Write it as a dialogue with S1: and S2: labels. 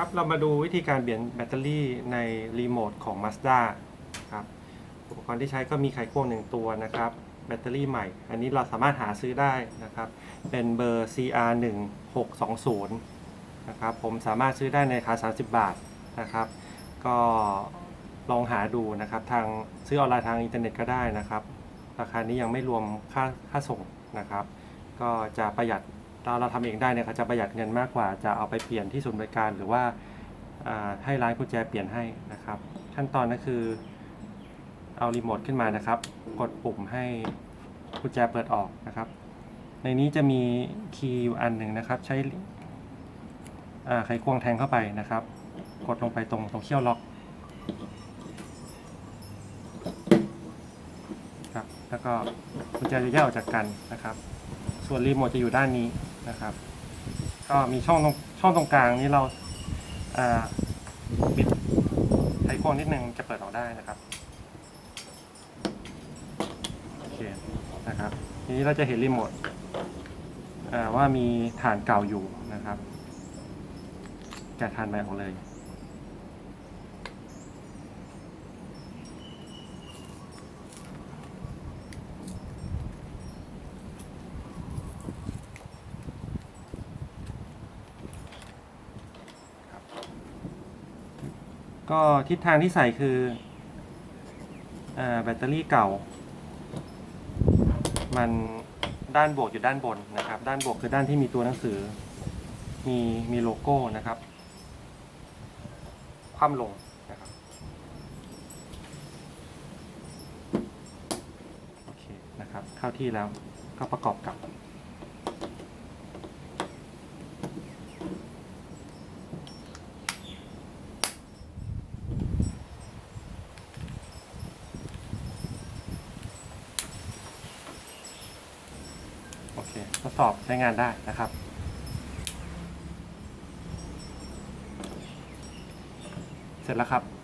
S1: ครับเรามาดูวิธีการเปลี่ยนแบตเตอรี่ในรีโมทของ Mazda ครับอุปกรณ์ที่ใช้ก็มีไขควงหนึ่งตัวนะครับ แบตเตอรี่ใหม่ อันนี้เราสามารถหาซื้อได้นะครับ เป็นเบอร์ CR 1 6 2 0นะครับผมสามารถซื้อได้ในราคา 30 บาทนะครับ ก็ลองหาดูนะครับ ทางซื้อออนไลน์ทางอินเทอร์เน็ตก็ได้นะครับ ราคานี้ยังไม่รวมค่าค่าส่งนะครับ ก็จะประหยัด ถ้าเราทำเองได้เนี่ยก็จะประหยัดเงินมากกว่า จะเอาไปเปลี่ยนที่ศูนย์บริการหรือว่าให้ร้านกุญแจเปลี่ยนให้นะครับ ขั้นตอนก็คือเอารีโมทขึ้นมานะครับ กดปุ่มให้กุญแจเปิดออกนะครับ ในนี้จะมีคีย์อยู่อันหนึ่งนะครับ ใช้ไขควงแทงเข้าไปนะครับ กดลงไปตรงตรงเขี้ยวล็อกครับแล้วก็กุญแจจะแยกออกจากกันนะครับ ส่วนรีโมทจะอยู่ด้านนี้นะครับ ก็มีช่องตรงช่องตรงกลางนี้เราอ่าบิดไขควงนิดนึงจะเปิดออกได้นะครับโอเคนะครับ ทีนี้เราจะเห็นรีโมทว่ามีฐานเก่าอยู่นะครับแกะฐานใหม่ออกเลย ก็ทิศทางที่ใส่คืออแบตเตอรี่เก่า มันด้านบวกอยู่ด้านบนนะครับ ด้านบวกคือด้านที่มีตัวหนังสือ มีมีโลโก้นะครับคว่ำลงนะครับโอเคนะครับ เข้าที่แล้วก็ประกอบกับ ทดสอบใช้งานได้นะครับ เสร็จแล้วครับ